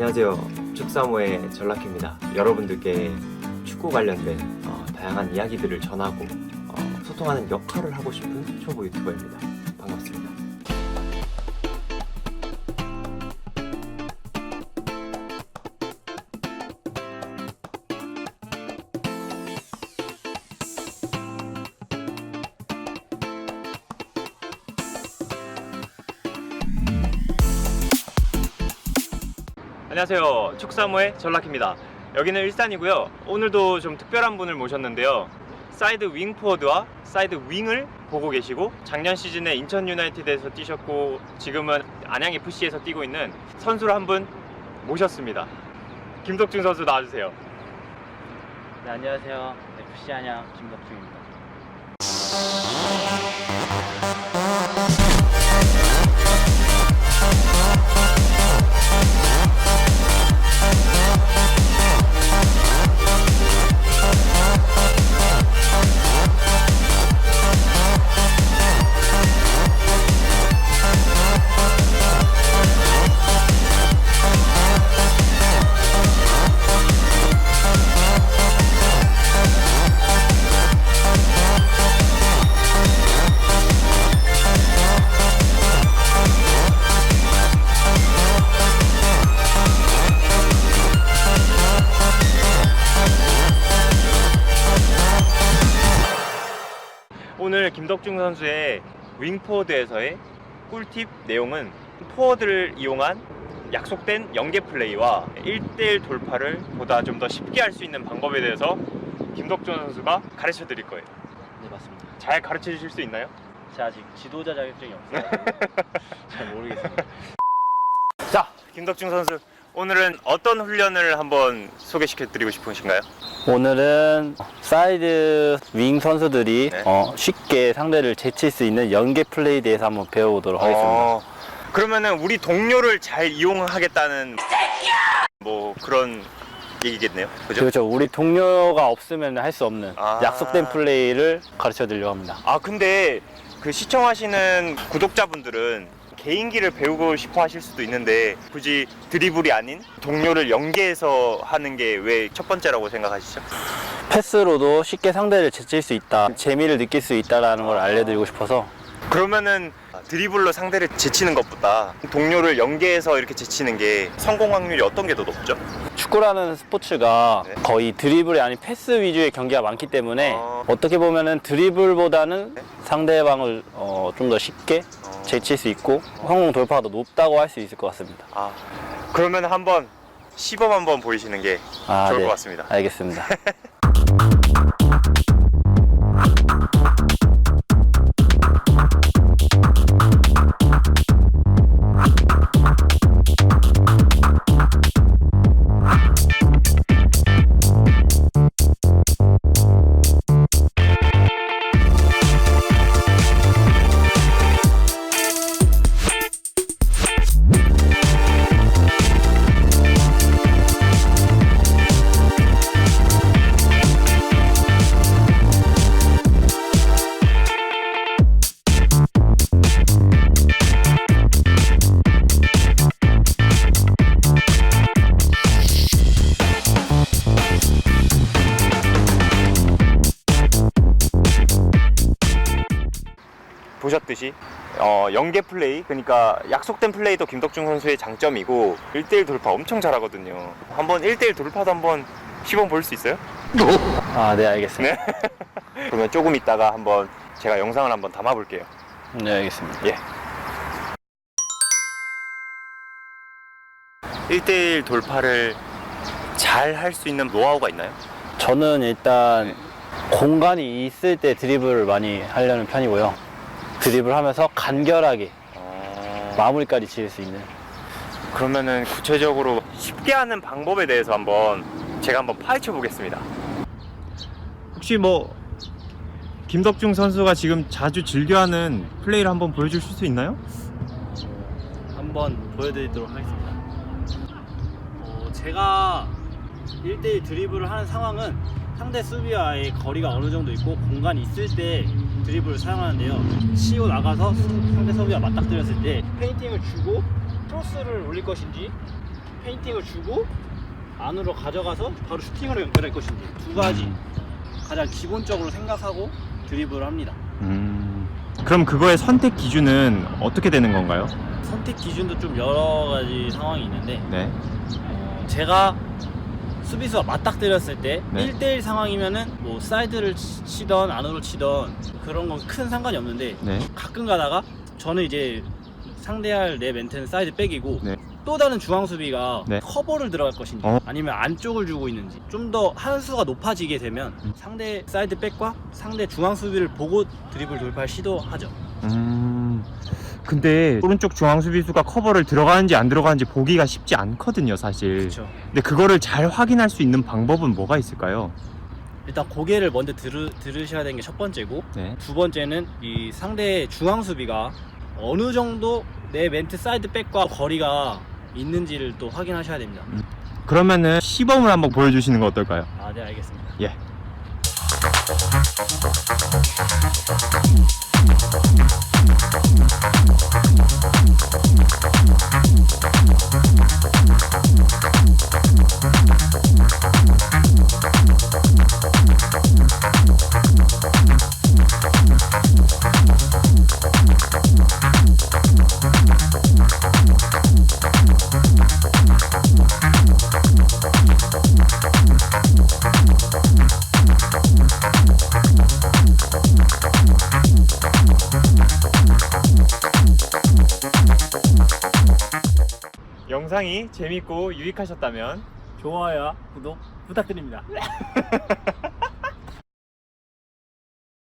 안녕하세요. 축사모의 전락입니다. 여러분들께 축구 관련된 어, 다양한 이야기들을 전하고 어, 소통하는 역할을 하고 싶은 초보 유튜버입니다. 안녕하세요. 축사모의 전락입니다. 여기는 일산이고요. 오늘도 좀 특별한 분을 모셨는데요. 사이드 윙 포워드와 사이드 윙을 보고 계시고 작년 시즌에 인천 유나이티드에서 뛰셨고 지금은 안양 FC에서 뛰고 있는 선수를 한 분 모셨습니다. 김덕준 선수 나와주세요. 네, 안녕하세요. FC 안양 김덕중입니다. 오늘 김덕중 선수의 윙 포워드에서의 꿀팁 내용은 포워드를 이용한 약속된 연계 플레이와 1대1 돌파를 보다 좀 더 쉽게 할 수 있는 방법에 대해서 김덕준 선수가 가르쳐 드릴 거예요. 네, 맞습니다. 잘 가르쳐 주실 수 있나요? 제가 아직 지도자 자격증이 없어요. 잘 모르겠습니다. 자, 김덕중 선수 오늘은 어떤 훈련을 한번 소개시켜 드리고 싶으신가요? 오늘은 사이드 윙 선수들이 네. 어, 쉽게 상대를 제칠 수 있는 연계 플레이에 대해서 한번 배워보도록 하겠습니다. 어, 그러면은 우리 동료를 잘 이용하겠다는 뭐 그런 얘기겠네요. 그죠? 그렇죠. 우리 동료가 없으면 할 수 없는 아. 약속된 플레이를 가르쳐 드리려고 합니다. 아 근데 그 시청하시는 구독자분들은 개인기를 배우고 싶어 하실 수도 있는데 굳이 드리블이 아닌 동료를 연계해서 하는 게 왜 첫 번째라고 생각하시죠? 패스로도 쉽게 상대를 제칠 수 있다. 재미를 느낄 수 있다라는 걸 알려드리고 싶어서 그러면은 드리블로 상대를 제치는 것보다 동료를 연계해서 이렇게 제치는 게 성공 확률이 어떤 게 더 높죠? 축구라는 스포츠가 네. 거의 드리블이 아닌 패스 위주의 경기가 많기 때문에 어. 어떻게 보면은 드리블보다는 네. 상대방을 어, 좀 더 쉽게 어. 제칠 수 있고 성공 돌파가 더 높다고 할 수 있을 것 같습니다. 아 그러면 한번 시범 한번 보이시는 게 아, 좋을 네. 것 같습니다. 알겠습니다. 보셨듯이 어, 연계 플레이 그러니까 약속된 플레이도 김덕중 선수의 장점이고 1대1 돌파 엄청 잘하거든요. 한번 1대1 돌파도 한번 시범 볼 수 있어요? 아, 네, 알겠습니다. 네. 그러면 조금 있다가 한번 제가 영상을 한번 담아 볼게요. 네, 알겠습니다. 예. 1대1 돌파를 잘 할 수 있는 노하우가 있나요? 저는 일단 공간이 있을 때 드리블을 많이 하려는 편이고요. 드리블 하면서 간결하게 어... 마무리까지 지을 수 있는 그러면은 구체적으로 쉽게 하는 방법에 대해서 한번 제가 한번 파헤쳐 보겠습니다. 혹시 뭐 김덕중 선수가 지금 자주 즐겨하는 플레이를 한번 보여줄 수 있나요? 한번 보여드리도록 하겠습니다. 어, 제가 1대1 드리블을 하는 상황은 상대 수비와의 거리가 어느 정도 있고 공간이 있을 때 드리블을 사용하는데요. 치고 나가서 수- 상대 수비와 맞닥뜨렸을 때 페인팅을 주고 크로스를 올릴 것인지 페인팅을 주고 안으로 가져가서 바로 슈팅으로 연결할 것인지 두 가지 음. 가장 기본적으로 생각하고 드리블을 합니다. 음. 그럼 그거의 선택 기준은 어떻게 되는 건가요? 선택 기준도 좀 여러 가지 상황이 있는데 네. 어, 제가 수비수가 맞닥뜨렸을 때 네. 1대1 상황이면은 뭐 사이드를 치- 치던 안으로 치던 그런 건 큰 상관이 없는데 네. 가끔 가다가 저는 이제 상대할 내 멘트는 사이드 백이고 네. 또 다른 중앙 수비가 네. 커버를 들어갈 것인지 어. 아니면 안쪽을 주고 있는지 좀 더 한 수가 높아지게 되면 음. 상대 사이드 백과 상대 중앙 수비를 보고 드리블 돌파를 시도하죠. 음. 근데 오른쪽 중앙 수비수가 커버를 들어가는지 안 들어가는지 보기가 쉽지 않거든요, 사실. 그렇죠. 근데 그거를 잘 확인할 수 있는 방법은 뭐가 있을까요? 일단 고개를 먼저 들으, 들으셔야 되는 게 첫 번째고 네. 두 번째는 이 상대 중앙 수비가 어느 정도 내 멘트 사이드 백과 거리가 있는지를 또 확인하셔야 됩니다. 그러면은 시범을 한번 보여주시는 거 어떨까요? 아, 네, 알겠습니다. 예. Thank you. 영상이 재밌고 유익하셨다면 좋아요, 구독 부탁드립니다.